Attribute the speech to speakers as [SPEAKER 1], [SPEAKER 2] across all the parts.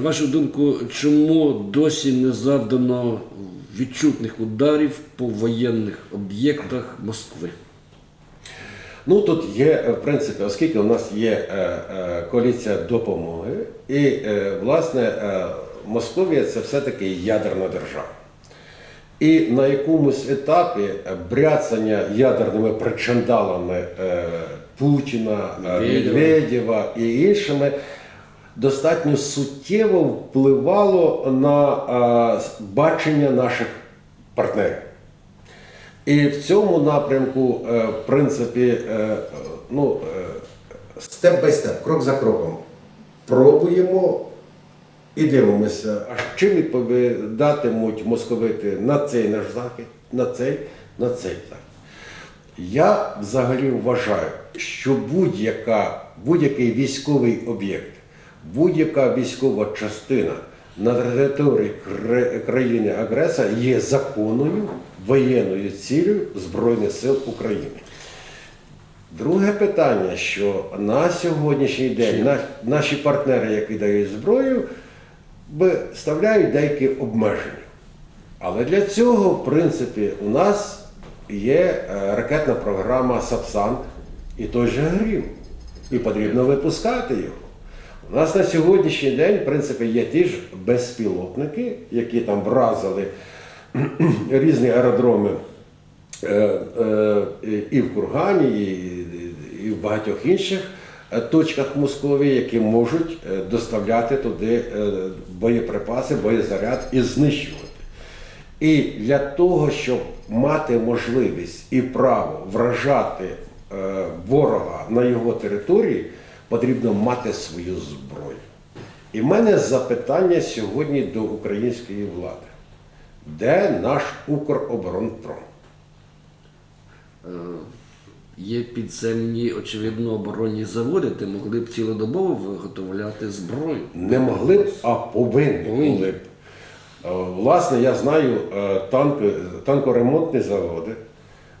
[SPEAKER 1] На вашу думку, чому досі не завдано відчутних ударів по воєнних об'єктах Москви?
[SPEAKER 2] Ну тут є, е, в принципі, оскільки у нас є е, е, коаліція допомоги, і власне Московія це все-таки ядерна держава. І на якомусь етапі бряцання ядерними причандалами Путіна.
[SPEAKER 1] Медведєва
[SPEAKER 2] і іншими достатньо суттєво впливало на бачення наших партнерів. І в цьому напрямку, е, в принципі, е, ну, е,
[SPEAKER 3] Степ бай степ, крок за кроком. Пробуємо і дивимося.
[SPEAKER 2] а чим відповідатимуть московити на цей наш захід, на цей, на цей захід. Я взагалі вважаю, що будь-який військовий об'єкт, будь-яка військова частина на території країни-агресора є законною воєнною цілею Збройних сил України. Друге питання, що на сьогоднішній день на- наші партнери, які дають зброю, виставляють деякі обмеження. Але для цього, в принципі, у нас є е, ракетна програма Сапсан і той же Грім. І потрібно випускати його. У нас на сьогоднішній день, в принципі, є ті ж безпілотники, які там вразили різні аеродроми е, е, і в Кургані, і, в багатьох інших е, точках Московії, які можуть доставляти туди боєприпаси, боєзаряд і знищувати. І для того, щоб мати можливість і право вражати ворога на його території, потрібно мати свою зброю. І в мене запитання сьогодні до української влади. Де наш Укроборонпром?
[SPEAKER 1] Е, Є підземні, очевидно, оборонні заводи, де могли б цілодобово виготовляти зброю.
[SPEAKER 2] Не могли б, а повинні були б. Е, Власне, я знаю е, танки, танкоремонтні заводи,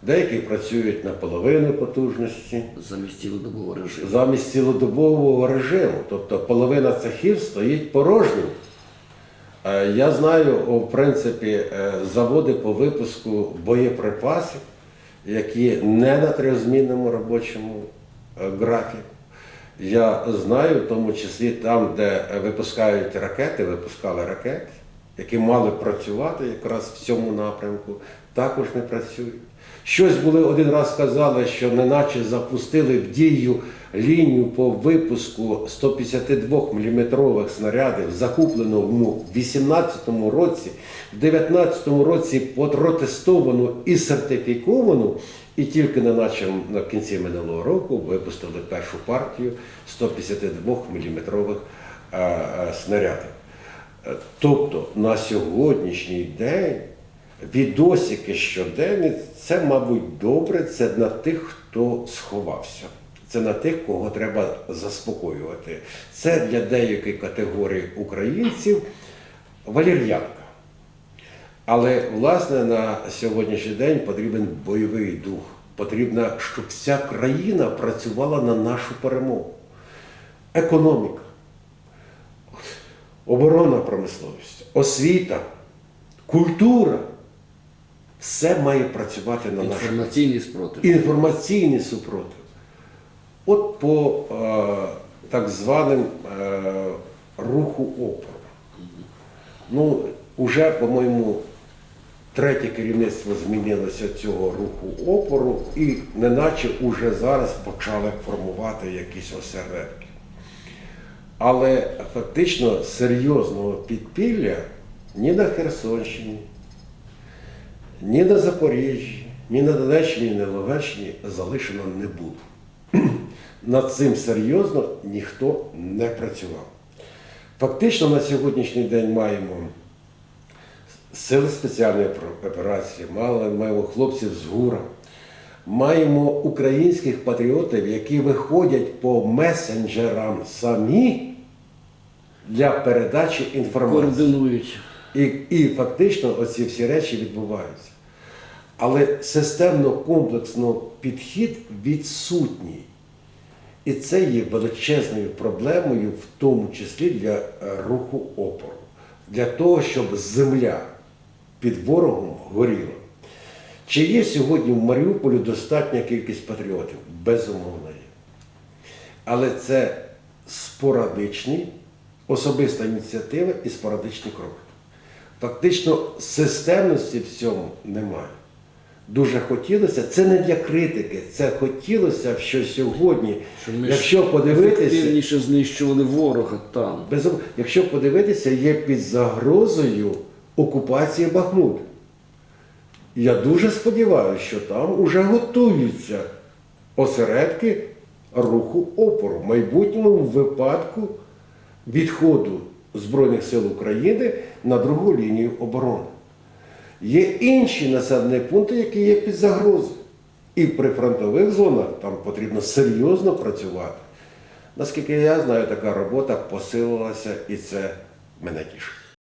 [SPEAKER 2] деякі працюють на половину потужності.
[SPEAKER 1] замість цілодобового режиму.
[SPEAKER 2] замість цілодобового режиму. Тобто половина цехів стоїть порожнім. Е, Я знаю, в принципі, е, заводи по випуску боєприпасів, які не на трьохзмінному робочому е, графіку. Я знаю, в тому числі там, де випускають ракети, випускали ракети, які мали працювати якраз в цьому напрямку, також не працюють. Щось були один раз сказали, що неначе запустили в дію лінію по випуску 152 мм снарядів, закуплену в 2018 році, в 2019 році протестовану і сертифіковану, і тільки неначе на кінці минулого року випустили першу партію 152 мм снарядів. Е, Тобто на сьогоднішній день відосики щоденні це, мабуть, добре, це на тих, хто сховався. Це на тих, кого треба заспокоювати. Це для деякої категорії українців валір'янка. Але, власне, на сьогоднішній день потрібен бойовий дух. Потрібно, щоб вся країна працювала на нашу перемогу. Економіка, оборонна промисловість, освіта, культура. Все має працювати на нашу
[SPEAKER 1] Інформаційний спротив.
[SPEAKER 2] інформаційний супротив. От по е, так званим е, руху опору. Ну, уже, по-моєму, третє керівництво змінилося цього руху опору, і неначе уже зараз почали формувати якісь осередки. Але фактично серйозного підпілля ні на Херсонщині, ні на Запоріжжі, ні на Донеччині, ні на Луганщині залишено не було. Над цим серйозно ніхто не працював. Фактично на сьогоднішній день маємо сили спеціальної операції, маємо хлопців з ГУРа, маємо українських патріотів, які виходять по месенджерам самі для передачі інформації.
[SPEAKER 1] Координують.
[SPEAKER 2] І, і фактично оці всі речі відбуваються. Але системно комплексно підхід відсутній. І це є величезною проблемою, в тому числі для е, руху опору, для того, щоб земля під ворогом горіла. Чи є сьогодні в Маріуполі достатня кількість патріотів? Безумовно є. Але це спорадичні, особиста ініціатива і спорадичні кроки. Фактично системності в цьому немає. Дуже хотілося, це не для критики, це хотілося, що сьогодні,
[SPEAKER 1] Що ми
[SPEAKER 2] якщо подивитися,
[SPEAKER 1] ефективніше знищували ворога там.
[SPEAKER 2] Безум... Якщо подивитися, є під загрозою окупації Бахмут. Я дуже сподіваюся, що там вже готуються осередки руху опору в майбутньому випадку відходу Збройних сил України на другу лінію оборони. Є інші населені пункти, які є під загрозою. І при фронтових зонах там потрібно серйозно працювати. Наскільки я знаю, така робота посилилася і це мене тішить.